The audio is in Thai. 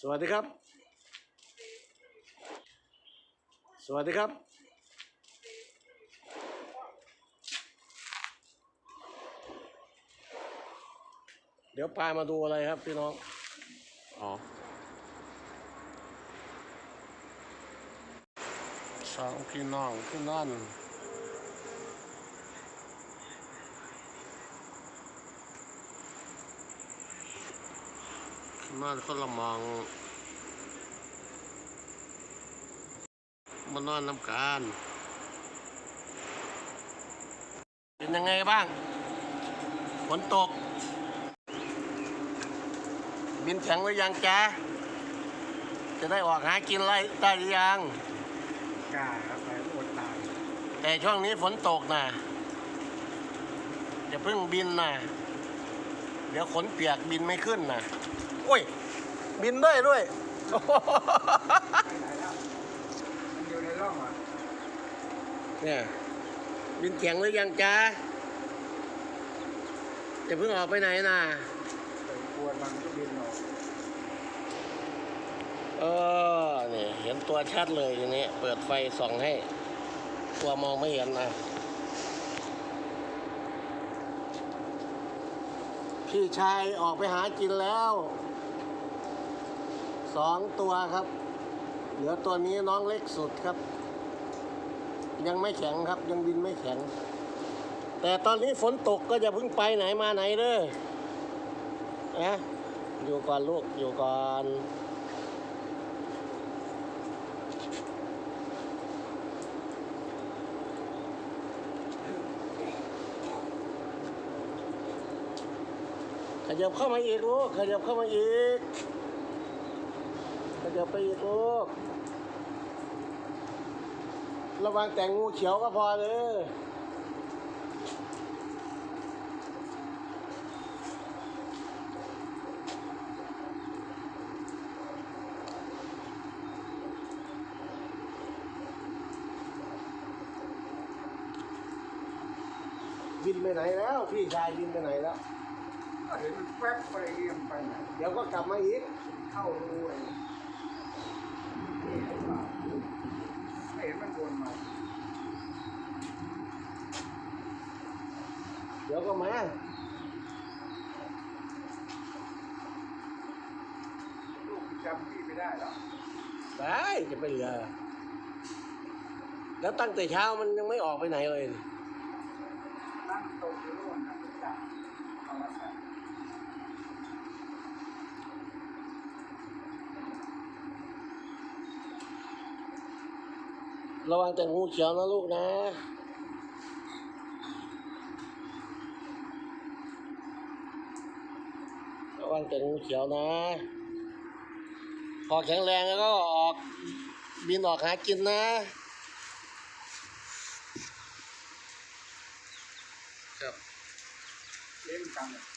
สวัสดีครับ สวัสดีครับ เดี๋ยวปลามาดูอะไรครับพี่น้อง อ๋อสองพี่น้องพี่นั่น น่าจะคนละมองมานอนน้ำกันเป็นยังไงบ้างฝนตก บินแข็งหรือยังจ๊ะจะได้ออกหากินไรได้หรือยังกล้าครับไปอดตายแต่ช่วงนี้ฝนตกนะอย่าเพิ่งบินนะเดี๋ยวขนเปียกบินไม่ขึ้นนะ โอ้ย บินได้ด้วยไปไหนแล้วมันอยู่ในร่องอะเนี่ย บินแข็งหรือยังจ๊ะอย่าเพิ่งออกไปไหนนะไปกวนมันก็บินออกเออเนี่ยเห็นตัวชัดเลยทีนี้เปิดไฟส่องให้ ตัวมองไม่เห็นนะ พี่ชายออกไปหากินแล้วสองตัวครับ เหลือตัวนี้น้องเล็กสุดครับ ยังไม่แข็งครับ ยังบินไม่แข็ง แต่ตอนนี้ฝนตกก็จะพึ่งไปไหนมาไหนเด้อนะอยู่ก่อนลูกอยู่ก่อน ยับเข้ามาอีกลูกขยับเข้ามาอีกขยับไปอีกลูกระวังแต่งงูเขียวก็พอเลยบินไปไหนแล้ว พี่ชายบินไปไหนแล้ว เห็นมันแวบไปเรียมไปไหนเดี๋ยวก็กลับมาอีกเข้ารูไอ้นี่หรือเปล่าไม่เห็นมันวนมาเดี๋ยวก็มาลูกจำพี่ไม่ได้หรอกได้จะไปเหลือ แล้วตั้งแต่เช้ามันยังไม่ออกไปไหนเลย นั่งตกอยู่นู่นนะจับเอามาใส่ร ระวังแต่งูเขียวนะลูกนะระวังแต่งูเขียวนะ พอแข็งแรงแล้วก็ออกบินออกหากินนะ ครับเล่นกันเนี่ย